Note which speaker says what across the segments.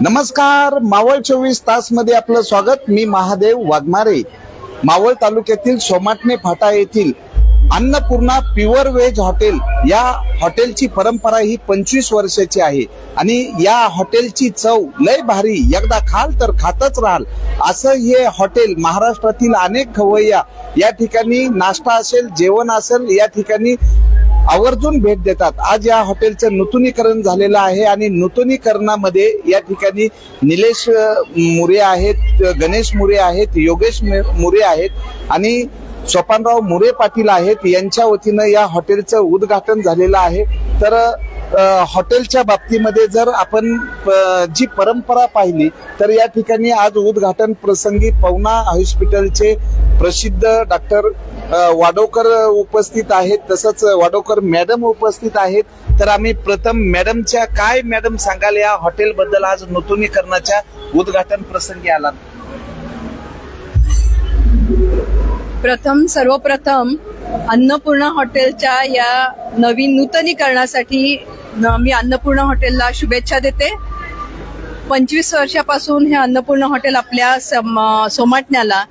Speaker 1: नमस्कार मावळ चोवीस तासमध्ये आपलं स्वागत. मी महादेव वाघमारे. मावळ तालुक्यातील सोमाटणे फाटा येथील अन्नपूर्णा प्युअर व्हेज हॉटेल या हॉटेलची परंपरा ही पंचवीस वर्षाची आहे आणि या हॉटेलची चव लय भारी. एकदा खाल तर खातच राहाल. असं हे हॉटेल महाराष्ट्रातील अनेक खवय्या या ठिकाणी नाश्ता असेल जेवण असेल या ठिकाणी आवर्जून भेट देतात. आज या हॉटेलचं नूतनीकरण झालेलं आहे आणि नूतनीकरणामध्ये या ठिकाणी निलेश मुरे आहेत गणेश मुरे आहेत योगेश मुरे आहेत आणि सोपानराव मुरे पाटील आहेत. यांच्या वतीनं या हॉटेलचं उद्घाटन झालेलं आहे. तर हॉटेलच्या बाबतीमध्ये जर आपण जी परंपरा पाहिली तर या ठिकाणी आज उद्घाटन प्रसंगी पवना हॉस्पिटलचे प्रसिद्ध डॉक्टर वाडोकर उपस्थित आहेत. तसंच वाडोकर मॅडम उपस्थित आहेत. तर आम्ही प्रथम मॅडमच्या काय मॅडम सांगाल या हॉटेल बद्दल आज नूतनीकरणाच्या उद्घाटन प्रसंगी आला
Speaker 2: प्रथम सर्वप्रथम अन्नपूर्णा हॉटेलच्या या नवीन नूतनीकरणासाठी मी अन्नपूर्णा हॉटेलला शुभेच्छा देते. पंचवीस वर्षापासून हे अन्नपूर्णा हॉटेल आपल्या सम- सोमाटण्याला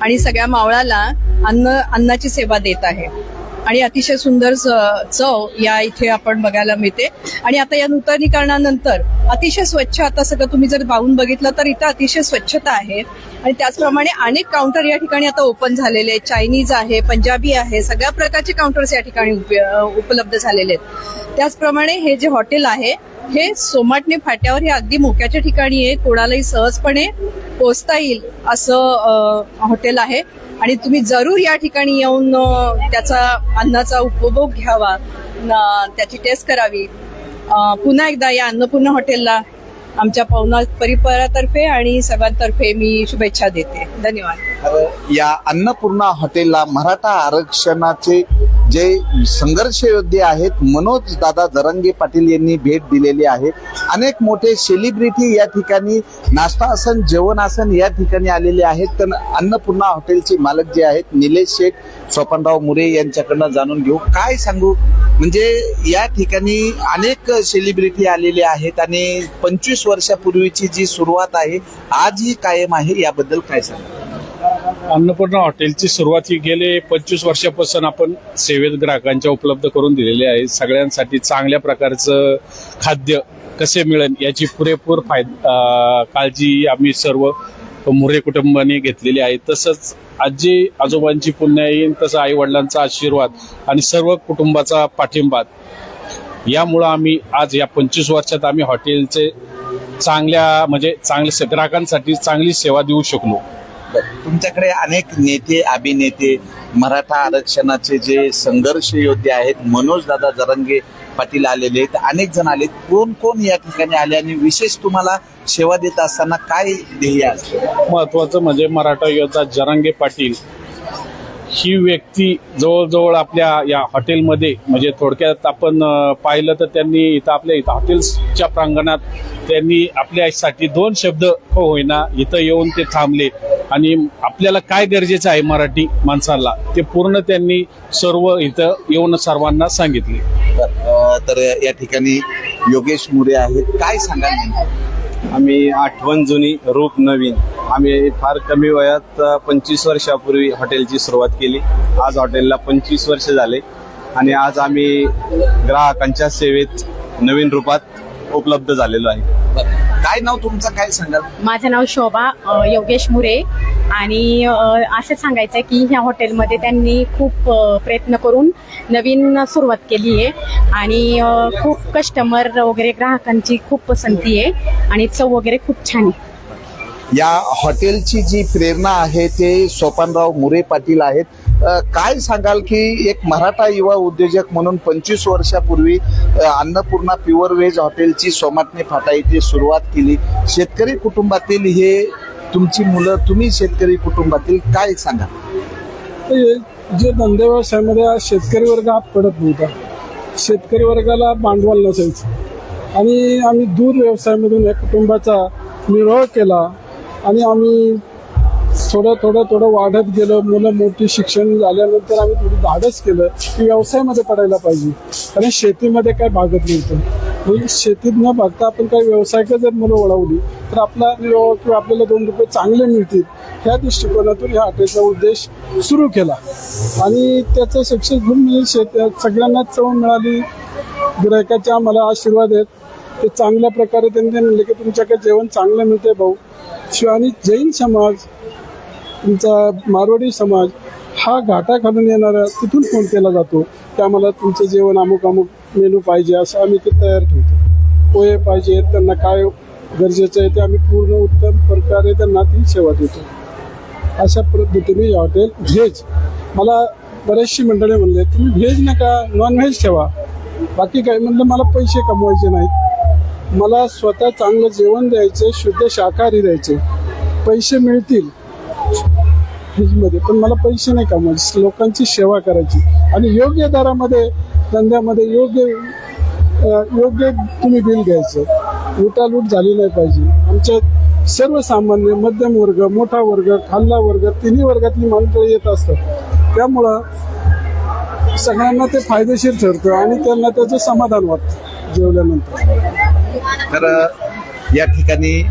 Speaker 2: आणि सगळ्या मावळाला अन्न अन्नाची सेवा देत आहे. आणि अतिशय सुंदर च- चव या इथे आपण बघायला मिळते. आणि आता या नूतनीकरणानंतर अतिशय स्वच्छ आता सगळं तुम्ही जर पाहून बघितलं तर इथं अतिशय स्वच्छता आहे. आणि त्याचप्रमाणे अनेक काउंटर या ठिकाणी आता ओपन झालेले आहेत. चायनीज आहे पंजाबी आहे सगळ्या प्रकारचे काउंटर्स या ठिकाणी उप- उपलब्ध झालेले आहेत. त्याचप्रमाणे हे जे हॉटेल आहे हे सोमाटणे फाट्यावर हे अगदी मोक्याच्या ठिकाणी आहे. कोणालाही सहजपणे पोचता येईल असं हॉटेल आहे. आणि तुम्ही जरूर या ठिकाणी येऊन त्याचा अन्नाचा उपभोग घ्यावा. त्याची टेस्ट करावी. पुन्हा एकदा या अन्नपूर्णा हॉटेलला आमच्या पवना परिवारातर्फे आणि सर्वांतर्फे मी शुभेच्छा देते. धन्यवाद.
Speaker 1: या अन्नपूर्णा हॉटेलला मराठा आरक्षणाचे जे संघर्ष योद्धे आहेत मनोज दादा जरंगे पाटील यांनी भेट दिलेली आहे. अनेक मोठे सेलिब्रिटी या ठिकाणी नाश्ता आसन जेवण आसन या ठिकाणी आलेले आहेत. तर अन्नपूर्णा हॉटेलचे मालक जे आहेत निलेश शेठ स्वपनराव मुरे यांच्याकडनं जाणून घेऊ. काय सांगू? म्हणजे या ठिकाणी अनेक सेलिब्रिटी आलेले आहेत आणि पंचवीस वर्षापूर्वीची जी सुरुवात आहे आजही कायम आहे. याबद्दल काय सांगा?
Speaker 3: अन्नपूर्णा हॉटेलची सुरुवात ही गेले पंचवीस वर्षापासून आपण सेवेत ग्राहकांच्या उपलब्ध करून दिलेली आहे. सगळ्यांसाठी चांगल्या प्रकारचं खाद्य कसे मिळेल याची पुरेपूर फायदा काळजी आम्ही सर्व मुरे कुटुंबाने घेतलेली आहे. तसंच आजी आजोबांची पुण्य येईन तसं आई वडिलांचा आशीर्वाद आणि सर्व कुटुंबाचा पाठिंबा. यामुळं आम्ही आज या पंचवीस वर्षात आम्ही हॉटेलचे चांगल्या म्हणजे चांगल्या ग्राहकांसाठी चांगली सेवा देऊ शकलो.
Speaker 1: तुमच्याकडे अनेक नेते अभिनेते मराठा आरक्षणाचे जे संघर्ष योद्धे आहेत मनोज दादा जरंगे पाटील आलेले आहेत अनेक जण आले कोण कोण या ठिकाणी आले आणि विशेष तुम्हाला सेवा देत असताना काय ध्येय असतं?
Speaker 3: महत्वाचं म्हणजे मराठा योद्धा जरांगे पाटील ही व्यक्ती जवळजवळ आपल्या या हॉटेलमध्ये म्हणजे थोडक्यात आपण पाहिलं तर त्यांनी इथं आपल्या इथं हॉटेल्सच्या प्रांगणात त्यांनी आपल्यासाठी दोन शब्द हो होईना इथं येऊन ते थांबले. आणि आपल्याला काय गरजेचं आहे मराठी माणसाला ते पूर्ण त्यांनी सर्व इथं येऊन सर्वांना सांगितले.
Speaker 1: तर या ठिकाणी योगेश मुरे आहेत. काय सांगाल?
Speaker 4: आम्ही आठवण जुनी रूप नवीन. आम्ही फार कमी वयात पंचवीस वर्षापूर्वी हॉटेलची सुरुवात केली. आज हॉटेलला पंचवीस वर्ष झाले आणि आज आम्ही ग्राहकांच्या सेवेत नवीन रूपात उपलब्ध झालेलो आहे.
Speaker 1: काय नाव तुमचं? काय सांगाल?
Speaker 5: माझं नाव शोभा योगेश मुरे आणि असं सांगायचं आहे की ह्या हॉटेलमध्ये त्यांनी खूप प्रयत्न करून नवीन सुरुवात केली आहे आणि खूप कस्टमर वगैरे ग्राहकांची खूप पसंती आहे आणि चव वगैरे खूप छान आहे.
Speaker 1: या हॉटेलची जी प्रेरणा आहे ते सोपानराव मुरे पाटील आहेत. काय सांगाल की एक मराठा युवा उद्योजक म्हणून पंचवीस वर्षापूर्वी अन्नपूर्णा प्युअर व्हेज हॉटेलची सोमाटणे फाटा येथे सुरुवात केली. शेतकरी कुटुंबातील हे तुमची मुलं तुम्ही शेतकरी कुटुंबातील काय सांगा
Speaker 6: जे धंदे व्यवसायामध्ये शेतकरी वर्ग हात पडत नव्हता. शेतकरी वर्गाला भांडवल नसायचं. आणि आम्ही दूध व्यवसायामधून या कुटुंबाचा निर्वाह केला. आणि आम्ही थोडं थोडं थोडं वाढत गेलो. मुलं मोठी शिक्षण झाल्यानंतर आम्ही थोडं धाडस केलं की व्यवसायामध्ये पडायला पाहिजे. आणि शेतीमध्ये काय भागत नव्हतं. शेतीत न बघता आपण काही व्यवसायकडे जर मुलं वळवली तर आपला किंवा आपल्याला दोन रुपये चांगले मिळतील. ह्या दृष्टिकोनातून ह्या हॉटेलचा उद्देश सुरू केला. आणि त्याचं सक्सेसफुल म्हणजे शेत सगळ्यांनाच चव मिळाली. ग्राहकाच्या मला आशीर्वाद आहेत. ते चांगल्या प्रकारे त्यांनी म्हणले की तुमच्याकडे जेवण चांगलं मिळते भाऊ. शिवानी आणि जैन समाज तुमचा मारवाडी समाज हा घाटा घालून येणारा तिथून फोन केला जातो की आम्हाला तुमचं जेवण अमुक अमुक मेनू पाहिजे असं आम्ही ते तयार ठेवतो. पोहे पाहिजे त्यांना काय गरजेचं आहे ते आम्ही पूर्ण उत्तम प्रकारे त्यांना ती सेवा देतो. अशा पद्धतीने हे हॉटेल व्हेज. मला बरेचशी मंडळी म्हणले तुम्ही व्हेज नका नॉन व्हेज ठेवा. बाकी काय? म्हणलं मला पैसे कमवायचे नाहीत. मला स्वतः चांगलं जेवण द्यायचं शुद्ध शाकाहारी द्यायचे पैसे मिळतील. फ्रीजमध्ये. पण मला पैसे नाही कमवायचे. लोकांची सेवा करायची. आणि योग्य दरामध्ये धंद्यामध्ये योग्य योग्य तुम्ही बिल घ्यायचं. लुटालूट झाली नाही पाहिजे. आमच्या सर्वसामान्य मध्यम वर्ग मोठा वर्ग खाल्ला वर्ग तिन्ही वर्गातली माणसं येत असतात. त्यामुळं सगळ्यांना ते फायदेशीर ठरतं आणि त्यांना त्याचं समाधान वाटतं जेवल्यानंतर.
Speaker 1: तर या ठिकाणी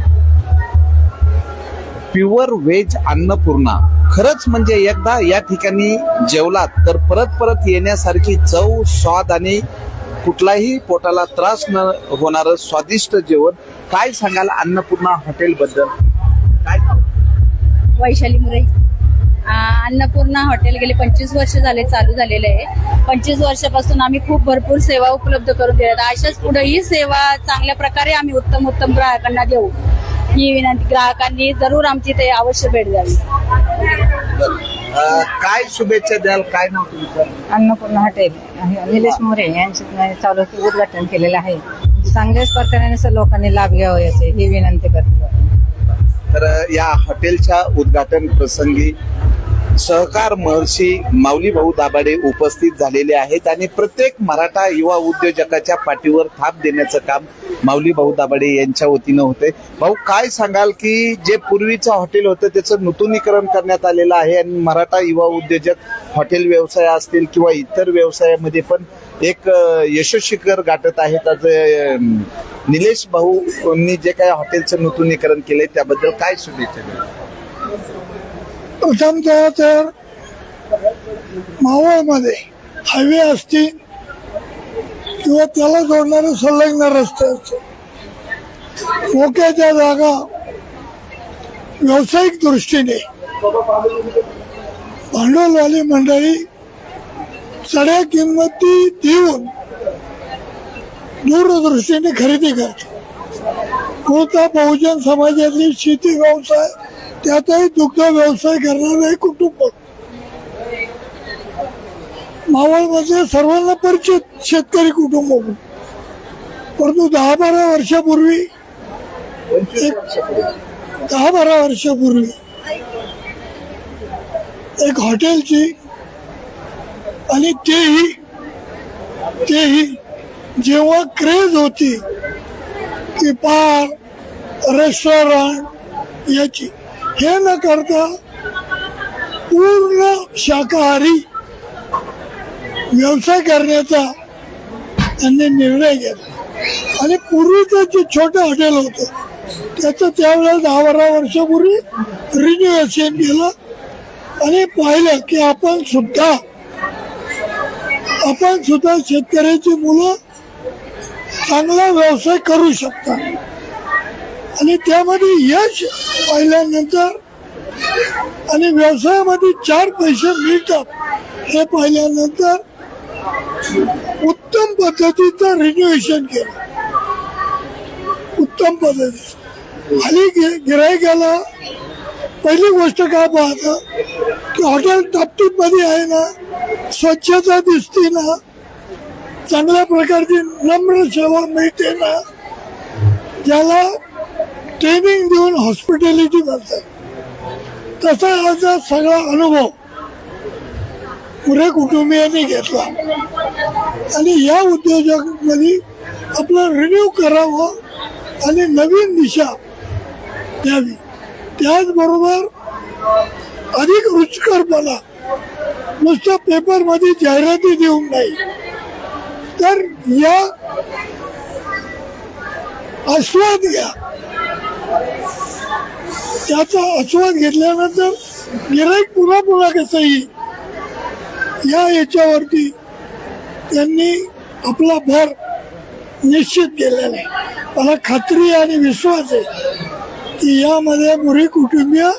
Speaker 1: प्युअर व्हेज अन्नपूर्णा. खरंच म्हणजे एकदा या ठिकाणी जेवलात तर परत परत येण्यासारखी चव स्वाद आणि कुठलाही पोटाला त्रास न होणार स्वादिष्ट जेवण. काय सांगाल अन्नपूर्णा हॉटेल बद्दल? काय?
Speaker 7: वैशाली मुरे अन्नपूर्णा हॉटेल गेले पंचवीस वर्ष झाले चालू झालेले आहे. पंचवीस वर्षापासून आम्ही खूप भरपूर सेवा उपलब्ध करून दिल्यात अशाच पुढेही सेवा चांगल्या प्रकारे आम्ही उत्तम उत्तम ग्राहकांना देऊ. ही विनंती ग्राहकांनी जरूर आमची ते अवश्य भेट द्यावी.
Speaker 1: काय शुभेच्छा द्याल? काय नाव तुमचं?
Speaker 8: अन्नपूर्णा हॉटेल. निलेश मोरे यांच्या चालू उद्घाटन केलेलं आहे. चांगल्याच प्रकारे असं लोकांनी लाभ घ्यावा याचे ही विनंती करतो.
Speaker 1: तर या हॉटेलच्या उद्घाटन प्रसंगी सहकार महर्षी माऊली भाऊ दाभाडे उपस्थित झालेले आहेत आणि प्रत्येक मराठा युवा उद्योजकाच्या पाठीवर थाप देण्याचं काम माऊली भाऊ दाभाडे यांच्या वतीनं होते भाऊ काय सांगाल की जे पूर्वीचं हॉटेल होतं त्याचं नूतनीकरण करण्यात आलेलं आहे आणि मराठा युवा उद्योजक हॉटेल व्यवसाय असतील किंवा इतर व्यवसायामध्ये पण एक यशस्वीकर गाठत आहेत. आज निलेश भाऊंनी जे काही हॉटेलचं नूतनीकरण केलंय त्याबद्दल काय शुभेच्छा
Speaker 9: प्रथमतः तर मावळमध्ये. हायवे असतील किंवा त्याला जोडणारे संलग्न रस्ते असतील. मोक्याच्या जागा व्यावसायिक दृष्टीने भांडवलवाली मंडळी चढ्या किंमती देऊन दूरदृष्टीने खरेदी करते बहुजन समाजातील शेती व्यवसाय त्यातही दुग्ध व्यवसाय करणारे कुटुंब. कुटुंब मावळमध्ये म्हणजे सर्वांना परिचित शेतकरी कुटुंब. परंतु दहा बारा वर्षापूर्वी एक दहा बारा वर्षापूर्वी एक हॉटेलची आणि तेही तेही जेव्हा क्रेज होती की पार रेस्टॉरंट याची. हे न करता पूर्ण शाकाहारी व्यवसाय करण्याचा त्यांनी निर्णय घेतला. आणि पूर्वीचं जे छोटं हॉटेल होतं त्याचं त्यावेळेला दहा बारा वर्षापूर्वी रिन्युएशन केलं. आणि पाहिलं की आपण सुद्धा आपण सुद्धा शेतकऱ्याची मुलं चांगला व्यवसाय करू शकता. आणि त्यामध्ये यश पाहिल्यानंतर आणि व्यवसायामध्ये चार पैसे मिळतात. हे पाहिल्यानंतर उत्तम पद्धतीचं रिन्युएशन केलं. उत्तम पद्धती खाली गिरायकाला पहिली गोष्ट काय पाहतं की हॉटेल टापटीपमध्ये आहे ना स्वच्छता दिसते ना चांगल्या प्रकारची नम्र सेवा मिळते ना ज्याला ट्रेनिंग देऊन हॉस्पिटॅलिटी म्हणतात तसा माझा सगळा अनुभव पुढे कुटुंबियांनी घेतला. आणि या उद्योजकांमध्ये आपलं रिन्यू करावं आणि नवीन दिशा द्यावी त्याचबरोबर अधिक रुचकरपणा. नुसतं पेपरमध्ये जाहिराती देऊन नाही. तर या आस्वाद घ्या. त्याचा आस्वाद घेतल्यानंतर गिराईक पुन्हा पुन्हा कसं येईल या याच्यावरती त्यांनी आपला भर निश्चित केलेला आहे. मला खात्री आणि विश्वास आहे की यामध्ये मुरी कुटुंबीय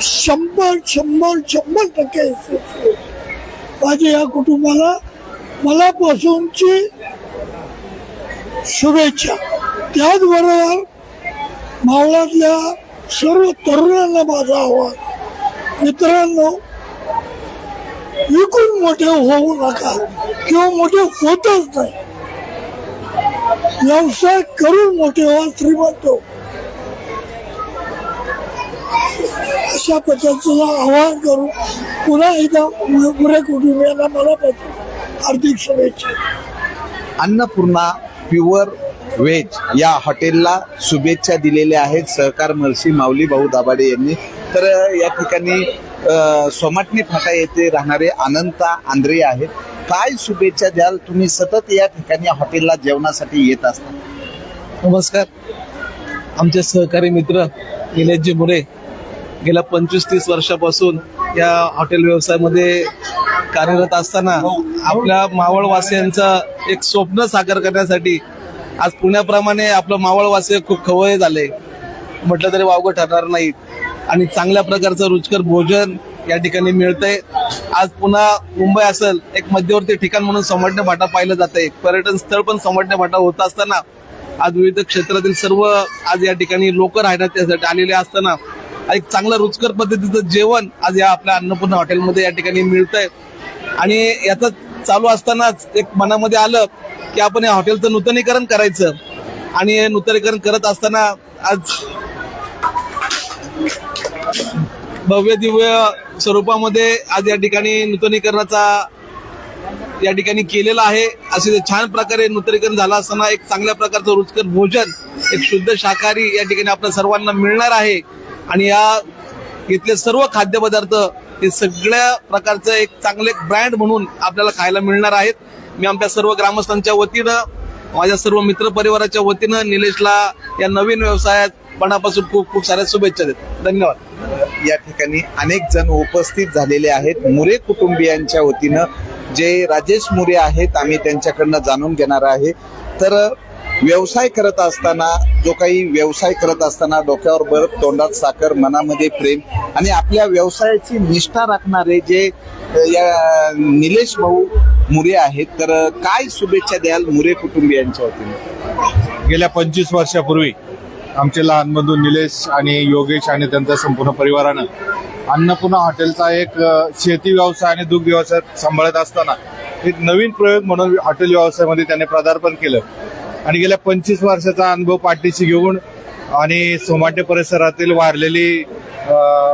Speaker 9: शंभर शंभर शंभर टक्के माझ्या या कुटुंबाला मनापासूनची शुभेच्छा. त्याचबरोबर मावळातल्या सर्व तरुणांना माझा आवाज. मित्रांनो विकून मोठे होऊ नका किंवा मोठे होतच नाही. व्यवसाय करून मोठे व्हा श्रीमंत अशा पद्धतीचं आवाहन करून पुन्हा एकदा पुरे कुटुंबियांना मला हार्दिक शुभेच्छा.
Speaker 1: अन्नपूर्णा प्युअर व्हेज या हॉटेलला शुभेच्छा दिलेल्या आहेत सहकार महर्षी माऊली भाऊ दाभाडे यांनी. तर या ठिकाणी सोमाटणी फाटा येथे राहणारे अनंता आंद्रे आहेत. काय शुभेच्छा द्याल? तुम्ही सतत या ठिकाणी हॉटेलला जेवणासाठी येत असता.
Speaker 10: नमस्कार. आमचे सहकारी मित्र निलेशजी मुरे गेल्या पंचवीस तीस वर्षापासून या हॉटेल व्यवसायामध्ये कार्यरत असताना आपल्या मावळवासियांचं एक स्वप्न साकार करण्यासाठी आज पुण्याप्रमाणे आपलं मावळवासी खूप खवय झाले. म्हटलं तरी वावगं ठरणार नाही. आणि चांगल्या प्रकारचं रुचकर भोजन या ठिकाणी मिळतंय. आज पुन्हा मुंबई असेल एक मध्यवर्ती ठिकाण म्हणून समटणे भाटा पाहिलं जातंय. पर्यटन स्थळ पण समटणे भाटा होत असताना आज विविध क्षेत्रातील सर्व आज या ठिकाणी लोक राहण्यात त्यासाठी आलेले असताना एक चांगलं रुचकर पद्धतीचं जेवण आज या आपल्या अन्नपूर्णा हॉटेलमध्ये या ठिकाणी मिळतंय. आणि याचा चालू असतानाच एक मनामध्ये आलं की आपण या हॉटेलचं नूतनीकरण करायचं. आणि हे नूतनीकरण करत असताना आज भव्य दिव्य स्वरूपामध्ये आज या ठिकाणी नूतनीकरणाचा या ठिकाणी केलेला आहे. असे छान प्रकारे नूतनीकरण झालं असताना एक चांगल्या प्रकारचं रुचकर भोजन एक शुद्ध शाकाहारी या ठिकाणी आपल्या सर्वांना मिळणार आहे. आणि या इथले सर्व खाद्यपदार्थ हे सगळ्या प्रकारचं एक चांगले ब्रँड म्हणून आपल्याला खायला मिळणार आहेत. मी आमच्या सर्व ग्रामस्थांच्या वतीनं माझ्या सर्व मित्र परिवाराच्या वतीनं निलेशला या नवीन व्यवसायात पणापासून खूप खूप साऱ्या शुभेच्छा देतो. धन्यवाद.
Speaker 1: या ठिकाणी अनेक जण उपस्थित झालेले आहेत. मुरे कुटुंबियांच्या वतीनं जे राजेश मुरे आहेत आम्ही त्यांच्याकडनं जाणून घेणार आहे. तर व्यवसाय करत असताना जो काही व्यवसाय करत असताना डोक्यावर बर्फ तोंडात साखर मनामध्ये प्रेम आणि आपल्या व्यवसायाची निष्ठा राखणारे जे या निलेश भाऊ मुरे आहेत तर काय शुभेच्छा द्याल मुरे कुटुंबियांच्या वतीने?
Speaker 11: गेल्या पंचवीस वर्षापूर्वी आमचे लहान निलेश आणि योगेश आणि त्यांच्या संपूर्ण परिवारानं अन्नपूर्णा हॉटेलचा एक शेती व्यवसाय आणि दुग्ध व्यवसाय सांभाळत असताना एक नवीन प्रयोग म्हणून हॉटेल व्यवसायामध्ये त्याने पदार्पण केलं. आणि गेल्या पंचवीस वर्षाचा अनुभव पाठीशी घेऊन आणि सोमाटे परिसरातील वारलेली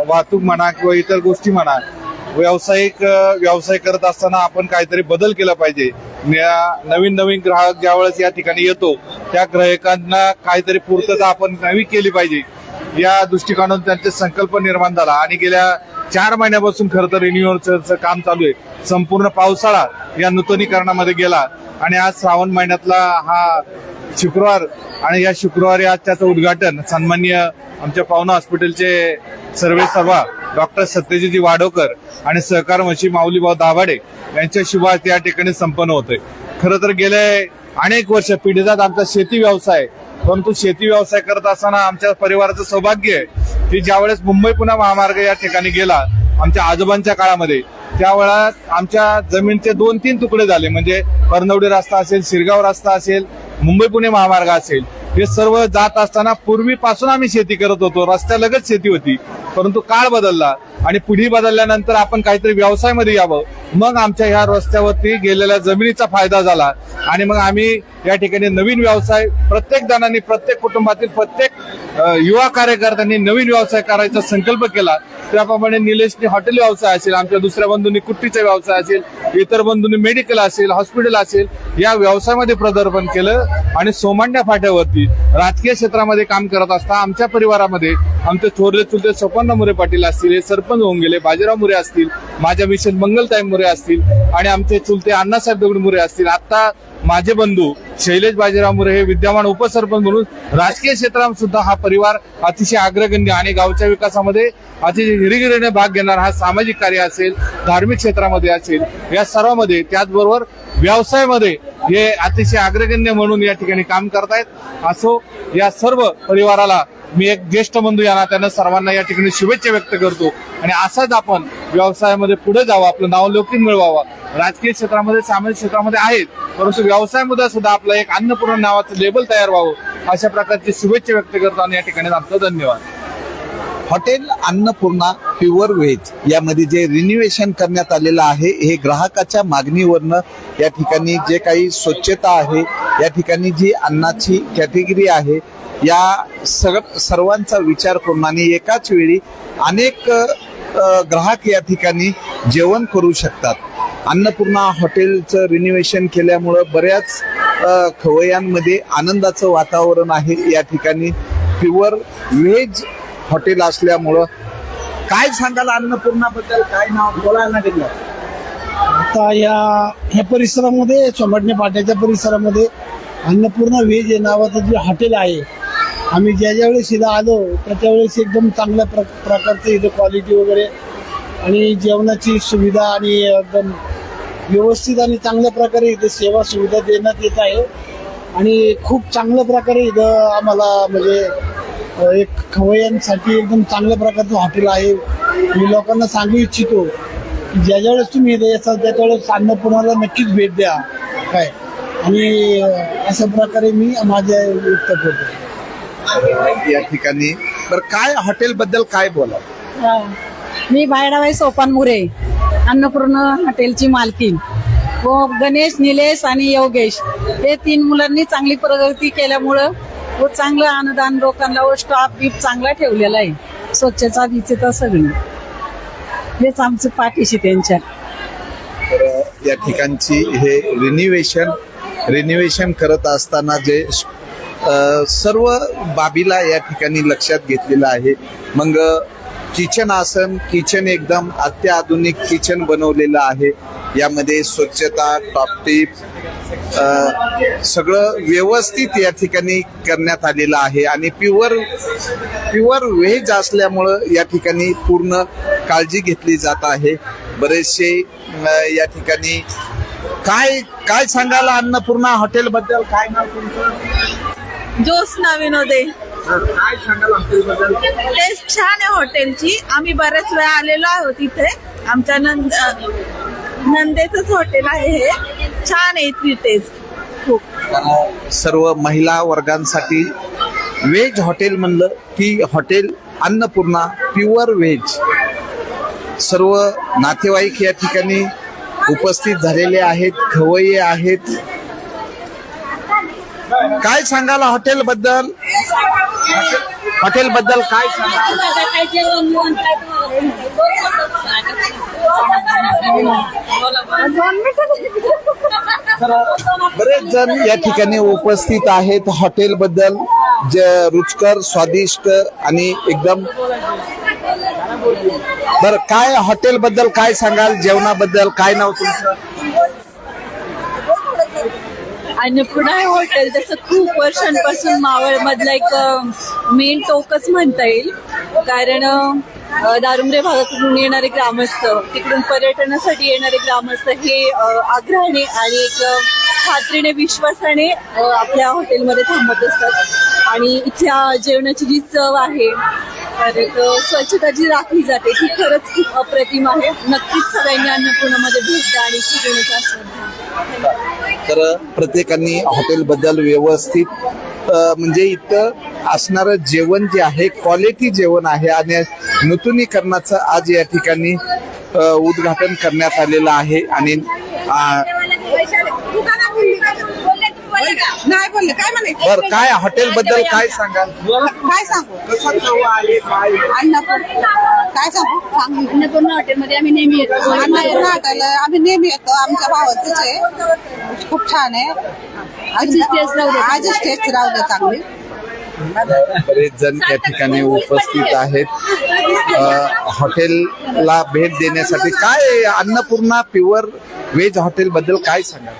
Speaker 11: वाहतूक म्हणा किंवा इतर गोष्टी म्हणा व्यावसायिक व्यवसाय करत असताना आपण काहीतरी बदल केला पाहिजे. या- नवीन नवीन ग्राहक ज्यावेळेस या ठिकाणी येतो त्या ग्राहकांना काहीतरी पूर्तता आपण नवी केली पाहिजे. या दृष्टिकोनातून त्यांचे संकल्प निर्माण झाला आणि गेल्या चार महिन्यापासून खरं तर रिन्युअलचं काम चालू आहे. संपूर्ण पावसाळा या नूतनीकरणामध्ये गेला आणि आज श्रावण महिन्यातला हा शुक्रवार आणि या शुक्रवारी आज त्याचं उद्घाटन सन्मान्य आमच्या पावना हॉस्पिटलचे सर्वे सभा डॉक्टर सत्यजित वाडोकर आणि सहकार मशी माऊलीभाऊ दाभाडे यांच्या शुभात या ठिकाणी संपन्न होतोय. खरं तर गेले अनेक वर्ष पिढीजात आमचा शेती व्यवसाय परंतु शेती व्यवसाय करत असताना आमच्या परिवाराचं सौभाग्य आहे की ज्यावेळेस मुंबई पुणे महामार्ग या ठिकाणी गेला आमच्या आजोबांच्या काळामध्ये त्यावेळात आमच्या जमीनचे दोन तीन तुकडे झाले. म्हणजे परनवडी रस्ता असेल शिरगाव रस्ता असेल मुंबई पुणे महामार्ग असेल हे सर्व जात असताना पूर्वीपासून आम्ही शेती करत होतो. रस्त्यालगत शेती होती. परंतु काळ बदलला आणि पिढी बदलल्यानंतर आपण काहीतरी व्यवसायामध्ये यावं. मग आमच्या ह्या रस्त्यावरती गेलेल्या जमिनीचा फायदा झाला. आणि मग आम्ही या ठिकाणी नवीन व्यवसाय प्रत्येक जणांनी प्रत्येक कुटुंबातील प्रत्येक युवा कार्यकर्त्यांनी नवीन व्यवसाय करायचा संकल्प केला. त्याप्रमाणे निलेशनी हॉटेल व्यवसाय असेल आमच्या दुसऱ्या बंधूंनी कुट्टीचा व्यवसाय असेल इतर बंधूंनी मेडिकल असेल हॉस्पिटल असेल या व्यवसायामध्ये प्रदर्पण केलं आणि सोमांड्या फाट्यावरती राजकीय क्षेत्रामध्ये काम करत असता आमच्या परिवारामध्ये आमचे थोरले चुलते स्वपन्न मुरे पाटील असतील हे सरपंच होऊन गेले बाजीराव मुरे असतील माझ्या मिशन मंगलताई मुरे असतील आणि आमचे चुलते अण्णासाहेब दगड मुरे असतील. आता माझे बंधू शैलेश बाजीराव मुरे हे विद्यमान उपसरपंच म्हणून राजकीय क्षेत्रात सुद्धा हा परिवार अतिशय अग्रगण्य आणि गावच्या विकासामध्ये अतिशय हिरिगिरीने भाग घेणार हा सामाजिक कार्य असेल धार्मिक क्षेत्रामध्ये असेल या सर्वांमध्ये त्याचबरोबर व्यवसायामध्ये हे अतिशय अग्रगण्य म्हणून या ठिकाणी काम करतायत. असो या सर्व परिवाराला मी एक ज्येष्ठ बंधू या नात्यानं सर्वांना या ठिकाणी शुभेच्छा व्यक्त करतो. आणि असाच आपण व्यवसायामध्ये पुढे जावं आपलं नाव लौकिक मिळवावं. राजकीय क्षेत्रामध्ये सामाजिक क्षेत्रामध्ये आहेत परंतु व्यवसायामध्ये सुद्धा आपलं एक अन्नपूर्ण नावाचं लेबल तयार व्हावं अशा प्रकारची शुभेच्छा व्यक्त करतो आणि या ठिकाणी आमचं धन्यवाद.
Speaker 1: हॉटेल अन्नपूर्णा प्युअर व्हेज यामध्ये जे रिन्युएशन करण्यात आलेलं आहे हे ग्राहकाच्या मागणीवरनं या ठिकाणी जे काही स्वच्छता आहे या ठिकाणी जी अन्नाची कॅटेगरी आहे या सग सर्वांचा विचार करून आणि एकाच वेळी अनेक ग्राहक या ठिकाणी जेवण करू शकतात. अन्नपूर्णा हॉटेलचं रिन्युएशन केल्यामुळं बऱ्याच खवयांमध्ये आनंदाचं वातावरण आहे या ठिकाणी. प्युअर व्हेज हॉटेल असल्यामुळं काय सांगाल अन्नपूर्णाबद्दल? काय नाव? बोलायला गेलं
Speaker 12: आता या ह्या परिसरामध्ये चोमटणे पाट्याच्या परिसरामध्ये अन्नपूर्णा व्हेज या नावाचं जे हॉटेल आहे आम्ही ज्या ज्या वेळेस इथं आलो त्या त्यावेळेस एकदम चांगल्या प्र प्रकारचं इथं क्वालिटी वगैरे आणि जेवणाची सुविधा आणि एकदम व्यवस्थित आणि चांगल्या प्रकारे इथं सेवा सुविधा देण्यात येत आहे. आणि खूप चांगल्या प्रकारे इथं आम्हाला म्हणजे एक खवय्यांसाठी एकदम चांगल्या प्रकारचं हॉटेल आहे. मी लोकांना सांगू इच्छितो की ज्या ज्या वेळेस तुम्ही इथे येसाल त्या वेळेस अन्नपूर्णाला नक्कीच भेट द्या. काय? आणि अशा प्रकारे मी माझ्या व्यक्त करतो.
Speaker 1: या ठिकाणी. तर काय हॉटेल बद्दल काय बोला
Speaker 7: मी बायडाबाई सोपान मुरे अन्नपूर्ण हॉटेलची मालकीन. व गणेश निलेश आणि योगेश हे तीन मुलांनी चांगली प्रगती केल्यामुळं व चांगलं अनुदान लोकांना व स्टाफ बीप चांगला ठेवलेला आहे. स्वच्छता विचता सगळी. हेच आमचं पाठीशी त्यांच्या.
Speaker 1: तर या ठिकाणची हे रिन्युएशन रिन्युएशन करत असताना जे सर्व बाबीला या ठिकाणी लक्षात घेतलेलं आहे. मग किचन आसन किचन एकदम अत्याधुनिक किचन बनवलेलं आहे. यामध्ये स्वच्छता टॉपटिप सगळं व्यवस्थित या ठिकाणी करण्यात आलेलं आहे. आणि प्युअर प्युअर व्हेज असल्यामुळं या ठिकाणी पूर्ण काळजी घेतली जात आहे. बरेचसे या ठिकाणी काय काय सांगायला अन्नपूर्णा हॉटेल बद्दल काय नाव तुमचं?
Speaker 13: ज्योत्स्ना विनोदे
Speaker 1: काय सांगाल
Speaker 13: टेस्ट छान आहे हॉटेलची. आम्ही बऱ्याच वेळा आलेलो आहोत इथे. आमच्या नंद नंदेचंच हॉटेल आहे हे. छान आहे इथली टेस्ट खूप.
Speaker 1: सर्व महिला वर्गांसाठी व्हेज हॉटेल म्हणलं की हॉटेल अन्नपूर्णा प्युअर व्हेज. सर्व नातेवाईक या ठिकाणी उपस्थित झालेले आहेत खवय्ये आहेत. काय सांगाल हॉटेल बद्दल? हॉटेल बद्दल काय बरेच जण या ठिकाणी उपस्थित आहेत हॉटेल बद्दल. जे रुचकर स्वादिष्ट आणि एकदम बर काय हॉटेल बद्दल काय सांगाल? जेवणाबद्दल काय नाव तुमचं?
Speaker 13: अन्नपूर्णा हे हॉटेल जसं खूप वर्षांपासून मावळमधला एक मेन टोकच म्हणता येईल. कारण अ, दारुमरे भागाकडून येणारे ग्रामस्थ तिकडून पर्यटनासाठी येणारे ग्रामस्थ हे आग्रहाने आणि एक खात्रीने विश्वासाने आपल्या हॉटेलमध्ये थांबत असतात. आणि इथल्या जेवणाची जी चव आहे तर एक स्वच्छता जी राखली जाते ती खरंच खूप अप्रतिम आहे. नक्कीच सगळ्यांनी अन्नपूर्णामध्ये भेट द्या आणि शिकवण्याचा आस्वाद घ्या.
Speaker 1: तर प्रत्येकाने हॉटेलबद्दल व्यवस्थित म्हणजे इथं असणारं जेवण जे आहे क्वालिटी जेवण आहे आणि नूतनीकरणाचं आज या ठिकाणी उद्घाटन करण्यात आलेलं आहे. आणि
Speaker 7: नाही बोलले. काय म्हणायचं?
Speaker 1: बर काय हॉटेल बद्दल काय सांगाल?
Speaker 7: काय सांगू?
Speaker 1: कसं चव काय
Speaker 7: अन्नपूर्णा काय सांगू? सांगू.
Speaker 8: अन्नपूर्णा हॉटेलमध्ये आम्ही नेहमी येतो.
Speaker 7: अन्नपूर्णा हॉटेल आम्ही नेहमी येतो. आमच्या भावाचंच आहे. खूप छान आहे.
Speaker 8: आजची टेस्ट राहू दे.
Speaker 7: आजच टेस्ट राहू दे चांगली.
Speaker 1: बरेच जण या ठिकाणी उपस्थित आहेत. हॉटेलला भेट देण्यासाठी काय अन्नपूर्णा प्युअर व्हेज हॉटेल बद्दल काय सांगाल?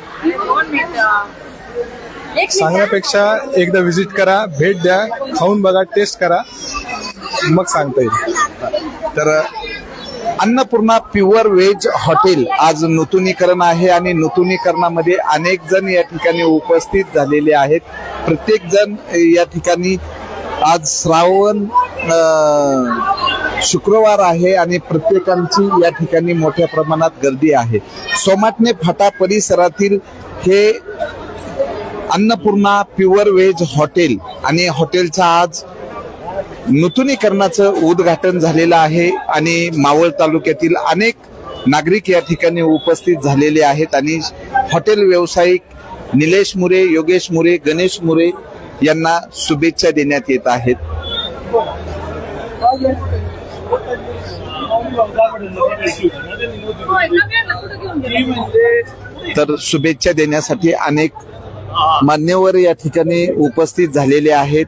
Speaker 11: सांगण्यापेक्षा एकदा व्हिजिट करा भेट द्या खाऊन बघा टेस्ट करा. मग सांगता येईल.
Speaker 1: तर अन्नपूर्णा प्युअर व्हेज हॉटेल आज नूतनीकरण आहे आणि नूतनीकरणामध्ये अनेक जण या ठिकाणी उपस्थित झालेले आहेत. प्रत्येक जण या ठिकाणी आज श्रावण शुक्रवार आहे आणि प्रत्येकांची या ठिकाणी मोठ्या प्रमाणात गर्दी आहे. सोमाटणे फाटा परिसरातील हे अन्नपूर्णा प्युअर व्हेज हॉटेल आणि हॉटेलचा आज नूतनीकरणाचं उद्घाटन झालेलं आहे आणि मावळ तालुक्यातील अनेक नागरिक या ठिकाणी उपस्थित झालेले आहेत आणि हॉटेल व्यावसायिक निलेश मुरे योगेश मुरे गणेश मुरे यांना शुभेच्छा देण्यात येत आहेत. तर शुभेच्छा देण्यासाठी अनेक मान्यवर या ठिकाणी उपस्थित झालेले आहेत.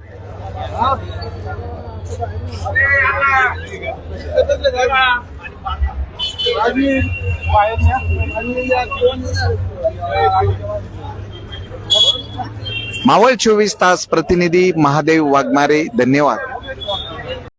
Speaker 1: मावळ चोवीस तास प्रतिनिधी महादेव वाघमारे धन्यवाद.